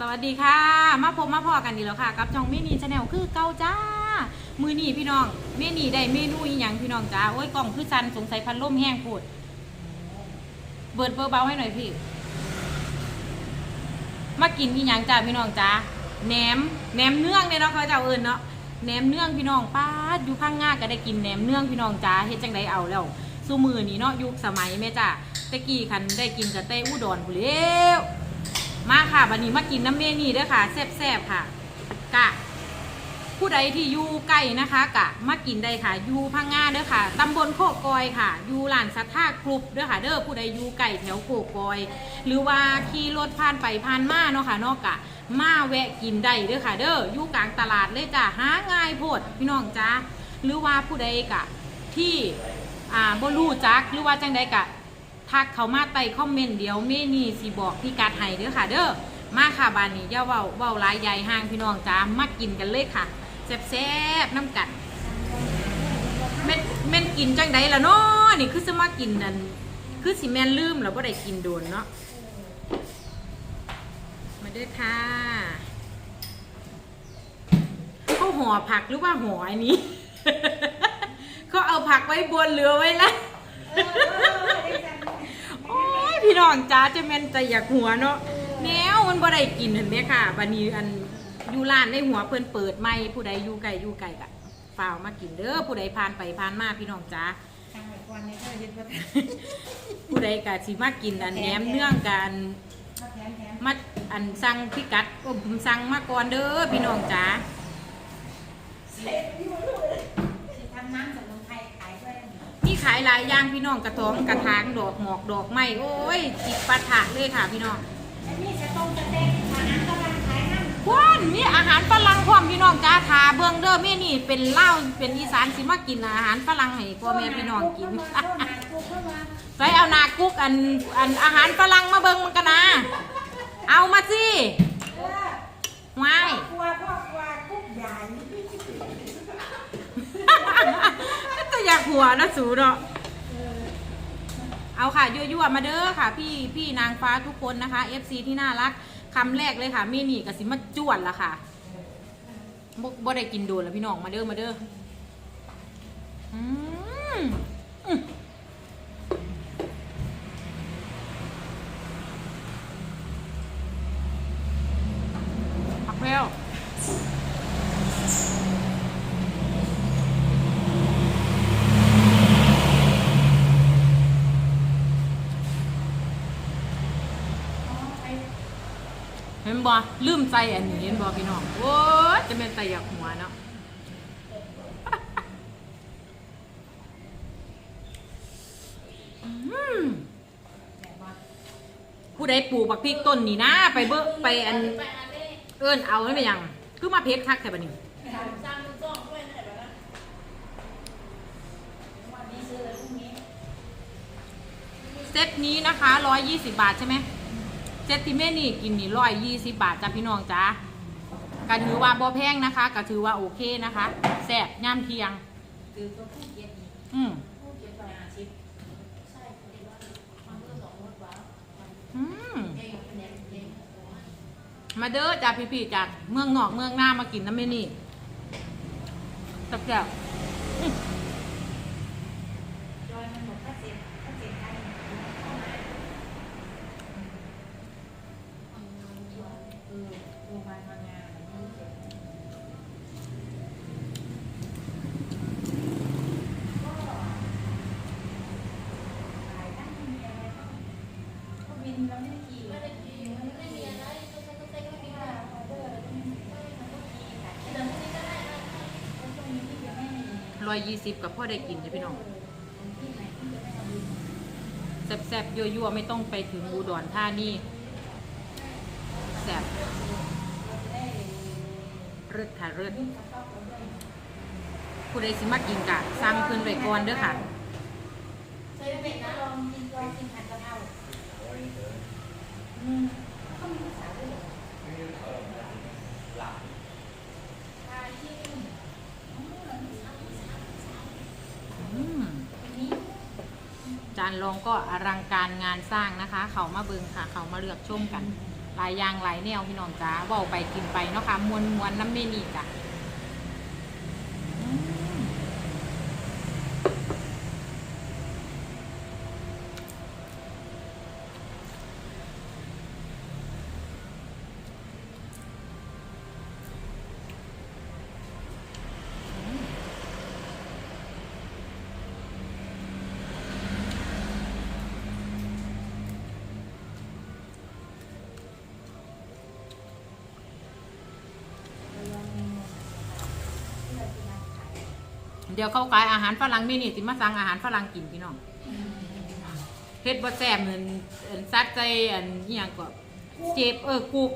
สวัสดีค่ะ มาพบมาพอกันดีแล้วค่ะ กับช่องเมนีชาแนลคือเก่าจ้า มือหนีพี่น้อง เมนีได้เมนูอีหยังพี่น้องจ้า โอ้ยกล่องคือจันสงสัยพันล่มแห้งพูดเบิดเบอร์เบาให้หน่อยพี่ มากินอีหยังจ้าพี่น้องจ้าแหนมแหนมเนื่องเนี่ยเนาะเขาจะเอิญเนาะแหนมเนื่องพี่น้องป้าดอยู่ข้างง่าก็ได้กินแหนมเนื่องพี่น้องจ้าเฮ็ดจังไดเอาแล้วสู้มือนี่เนาะยุคสมัยแม่จ้าตะกี้คันได้กินกับเต้อุดรผู้เลี้ยว มาค่ะวันนี้มากินน้ำเมนี่เด้อค่ะแซ่บๆค่ะ กะ ผู้ใดที่อยู่ใกล้นะคะกะมากินได้ค่ะอยู่พังงาเด้อค่ะตำบลโคกกอยค่ะอยู่ลานสัทธากรุบเด้อค่ะ เด้อผู้ใดอยู่ไก่แถวโคกกอย หรือว่าขี่รถผ่านไปผ่านมาเนาะค่ะนอกกะ มาแวะกินได้เด้อค่ะ เด้ออยู่กลางตลาดเลยจ้ะหาง่ายโพดพี่น้องจ้าหรือว่าผู้ใดกะที่อ่าบ่รู้จักหรือว่าจังใดกะ ทักเขามาใต้คอมเมนต์เดี๋ยวเมนี่สิบอกพี่กัดให้เด้อค่ะ เด้อมาค่ะบานนี้ย่าเว้าเว้าลายใหญ่ห่างพี่น้องจ้ามากินกันเลยค่ะแซ่บๆน้ำกัดแม่นแม่นกินจังใดล่ะเนาะนี่คือสมากินนั่นคือสิแม่นลืมแล้วบ่ได้กินโดนเนาะมาด้อค่ะเขาห่อผักหรือว่าห่ออันนี้เขาเอาผักไว้บนเรือไว้แล้ว พี่น้องจ้าจะแม่นใจอยากหัวเนาะแนวมันบ่ได้กินเห็นไหมค่ะบัดนี้อันอยู่ร้านในหัวเพิ่นเปิดไม่ผู้ใดอยู่ไกลอยู่ไกลกะฝ่าวมากินเด้อผู้ใดผ่านไปผ่านมาพี่น้องจ้าทางไหนก่อนเนี่ยก็ยึดมาผู้ใดกะสิมากินอันแหนมเนื่องกันแถมแถมมาอันสั่งพิกัดโอ้ผมสั่งมาก่อนเด้อพี่น้องจ้า สิทำน้ำสมุนไพรขายด้วย มีขายหลายอย่างพี่น้องกระท้องกระถางดอกหมอกดอกไม้โอ้ยจิกปาถะเลยค่ะพี่น้องอันนี้จะต้มจะเต้นมาน้ำกำลังขายน้ำควนมีอาหารฝรั่งพร้อมพี่น้องจ้าทาเบื้องเด้อแม่นี่เป็นเหล้าเป็นอีสานสิมากินอาหารฝรั่งให้พ่อแม่พี่น้องกินใส่เอาหนากุ๊กอันอันอาหารฝรั่งมาเบิ่งมันกันนะเอามาสิว้ายกลัวพ่อกลัวกุ๊กใหญ่ แต่อยากหัวนะสูเนาะเอาค่ะยั่วๆมาเด้อค่ะ พี่พี่นางฟ้าทุกคนนะคะ FC ที่น่ารักคำแรกเลยค่ะเมนี่กับสิมาจวดละค่ะบ่บ่ได้กินโดนแล้วพี่น้องมาเด้อมาเด้ออืมอืมผักแพรวเห็น บ่ลืมใจอันนี้เห็นบ่พี่น้องโอ้ยจะเป็นใจอยากหัวเนาะผู้ใดปลูกบักพริกต้นนี่นะ ไปเบิ่งไปอันเอิ้นเอาไม่เป็นยังคือมาเพชรคักแต่บัดนี้วันนี้ซื้อเลยพรุ่งเซตนี้นะคะร้อยยี่สิบาทใช่ไหม เซตที่แม่นี่กินนี่ร้อยยี่สิบาทจ้ะพี่น้องจ้าก็ถือว่าบ่แพงนะคะก็ถือว่าโอเคนะคะแซ่บย่ำเทียงคือตัวผู้เก็บนี่อืมผู้เก็บไปอาชีพใช่พอดีว่ามันก็สองรถว้าวอืมเองเป็นยังเองมาเด้อจ้าพี่ๆจากเมืองนอกเมืองหน้ามากินน้ำแม่นี่แซ่บจอยมันหมดค่าเสียค่าเสียค่าเออโรงพยาบาลมางานแบบนี้เจ็บ ขายได้ไม่มีอะไรก็ก็บินเราไม่ได้ขี่ไม่ได้ขี่มันไม่มีอะไรก็ใช้ก็ใช้ก็มีค่ะออเดอร์ไม่มีไม่มันก็ขี่ค่ะเดินที่นี่ก็ได้นะก็ช่วงนี้ที่จะไม่มี ๆ ร้อยยี่สิบกับพ่อได้กินจ้ะพี่น้องแซ่บๆยั่วๆไม่ต้องไปถึงอุดรธานีแซ่บเลิศค่ะเลิศผู้ใดสิมากินกะสั่งเพิ่นไว้ก่อนเด้อค่ะเคยเป็นนะลองกินลองกินผัดกะเพรา อืมเขามีภาษาด้วยเหรอชาชิมอ๋อเหรอมีชาชิมอืมอันนี้จานรองก็อลังการงานสร้างนะคะ เขามาเบิงค่ะ เขามาเลือกชมกันหลายอย่างหลายแนวพี่น้องจ้าเว้าไปกินไปเนาะค่ะมวนมวนๆน้ำเมนี่จ้ะ เดี๋ยวเขาขายอาหารฝรั่งเมนี่สิมาสั่งอาหารฝรั่งกินพี่น้องเฮ็ดบ่แซ่บเหมือนอันซัดใจอันอีหยังก็เจ็บเออกุก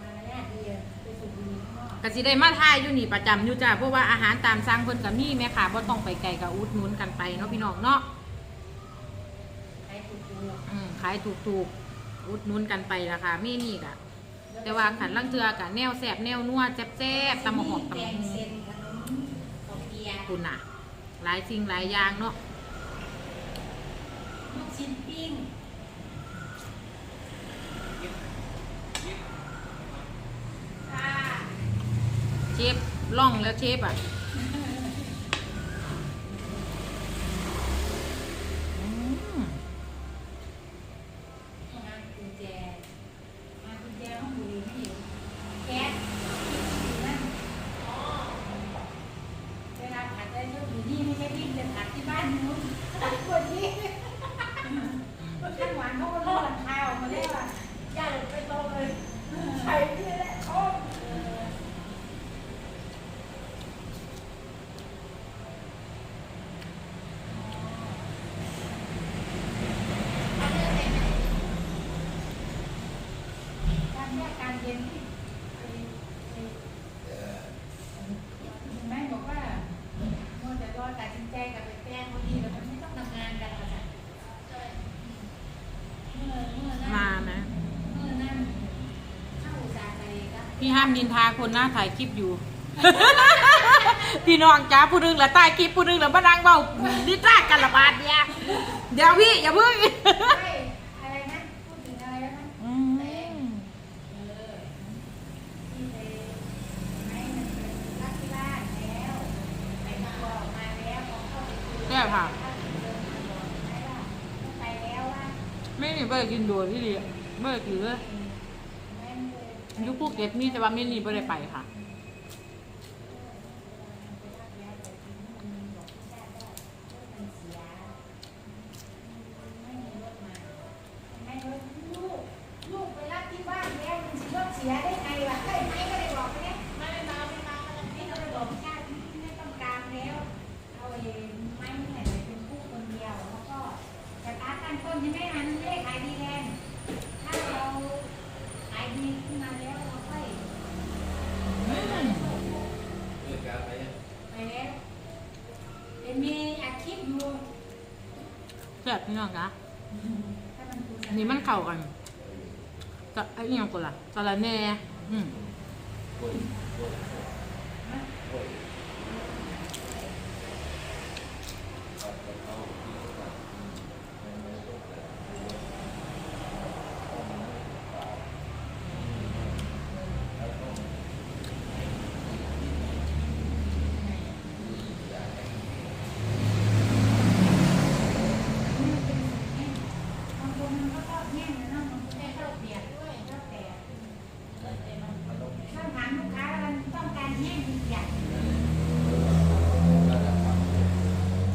มาแล้วดีอะไปสูบบุหรี่ข้างนอกก็สิได้มาทายอยู่นี่ประจำอยู่จ้าเพราะว่าอาหารตามสั่งเพิ่นก็มีแม่ค่ะบ่ต้องไปไกลก็อุดหนุนกันไปเนาะพี่น้องเนาะใช้ถูกอืมขายถูกๆอุดหนุนกันไปราคาเมนี่ก็ๆ แต่ว่าขันลังเทือกับแนวแสบแนวนัวแจ๊บๆตำมะหอกตำแกมะงฮเส้งนขนมข้าวเปียกคุณน่ะ หลายสิ่งหลายอย่างเนาะลูกชิ้นปิ้งค่ะเชฟล่องแล้วเชฟอะอืม มากุญแจมากุญแจห้องบุหรี่ไม่อยู่แก๊สอยู่นั่นอ๋อเวลาผัดได้ก็อยู่นี่ไม่ใช่วิ่งไปผัดที่บ้านนู้นผัด คนนี้ข้างหวานเขาก็รอดข้าวมาแล้วอะย่าลงไปโตเลยใส่ที่แหละโอ้การแยกการเย็นที่แม่บอกว่าโมจะรอตัดสินใจกับไปแป้งพอดีแล้วมันไม่ต้องทำงานกันหรอกจ้ะเมื่อเมื่อนั่น มานะ เมื่อนั่นเข้าอุตสาห์ไปก็ พี่ห้ามนินทาคนหน้าถ่ายคลิปอยู่ พี่น้องจ้าผู้หนึงละใต้คลิปผู้หนึงละมานั่งเบาดิจ้ากันละบาดเนี่ยเดี๋ยวพี่อย่าเพิ่งใช่อะไรนะพูดถึงอะไรแล้วนะอืมเออที่ไปให้มันเป็นรักที่บ้านแล้วไปตัวออกมาแล้วพอเข้าไปคุยแซ่บค่ะไปแล้วว่า ไม่นี่ไม่ได้กินโดดที่ดีไม่ได้กินเลย อยุคภูเก็ตมีแต่ว่าไม่รีบไม่ได้ไปค่ะ ลูกไปรับที่บ้านแล้วมันสิรถเสียได้ไงวะได้ไหมก็เนี่ยไม่ไม่มาไม่มาไม่ก็เลยบอกชาติไม่ต้องการแล้วเอาไอ้ไม้เนี่ยเป็นผู้คนเดียวแล้วก็แต่ตาตั้งต้นยังไม่ทันไม่ได้ขายดีแทนถ้าเราขายดีขึ้นมาแล้วเราค่อย อืม ไปแล้ว เอ็มมีอัดคลิปอยู่แซ่บพี่น้องคะถ้ามันดูอันนี้มันเข้ากันกับไอ้นี่ยังกูล่ะสาระแหน่อืม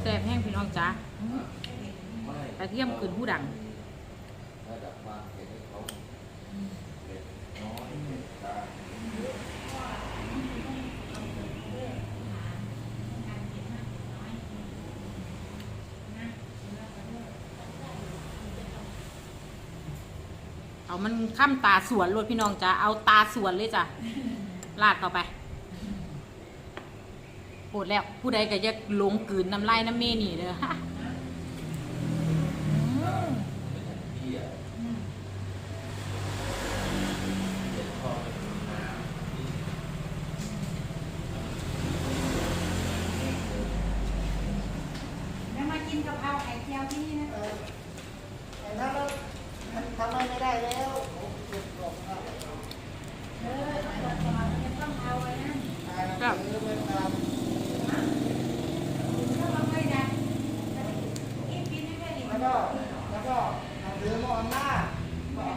แซ่บแห้งพี่น้องจ้าอืมก ระเทียมขึ้นผู้ดังเอามันข้ามตาสวนรถพี่น้องจ้าเอาตาสวนเลยจ้ะลาดเข้าไปโปวดแล้วผู้ใดก็จะหลงกลืนน้ำลายน้ำเมนี่เด้อม เป็นอย่างที่อะเผ็ดพอเป็นน้ำที่ แล้วมากินกะเพราไข่เจียวที่นี่นะ เก็แล้วก็หนังสือมอบอำนาจ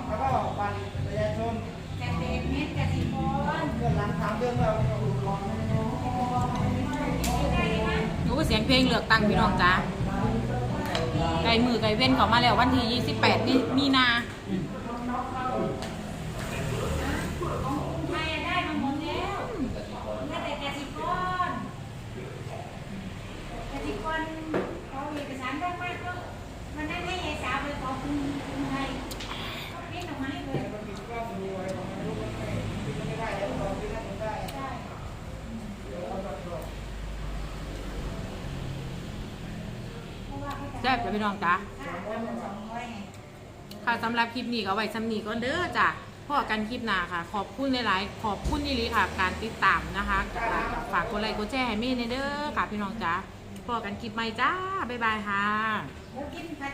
แล้วก็บัตรประชาชน แกเต็มเม็ดกะทิพร เพื่อนหลังสามเดือนเราอุปกรณ์ หนูก็ เพลงเลือกตั้งพี่น้องจ้าไก่มือไก่เว้นเขามาแล้ววันที่28นี่มีนาไทยได้มาหมดแล้วเหลือแต่กระทิพรเขาเอกสารมากๆก็มันนั้นให้ยายสาวไปขอคุณคุณไทยเขาพิมพ์ออกมาให้เลย มันมีกล้องมีอะไรของมันรู้ว่าไม่ไม่ได้แล้วเราไม่ได้ไม่ได้ ใช่ เดี๋ยวเราจะตรวจ เพราะว่าเขาจะ แซ่บจ้ะพี่น้องจ้าค่าวันละสองร้อยไงค่ะสำหรับคลิปนี้ก็ไว้สำนีก่อนเด้อจ้ะพ่อกันคลิปหน้าค่ะ ขอบคุณหลายๆ ขอบคุณนี่ลีค่ะ การติดตามนะคะ ฝากกดไลค์กดแชร์ให้เม่ในเด้อค่ะพี่น้องจ้าพ่อกันคลิปใหม่จ้า บ๊ายบายค่ะ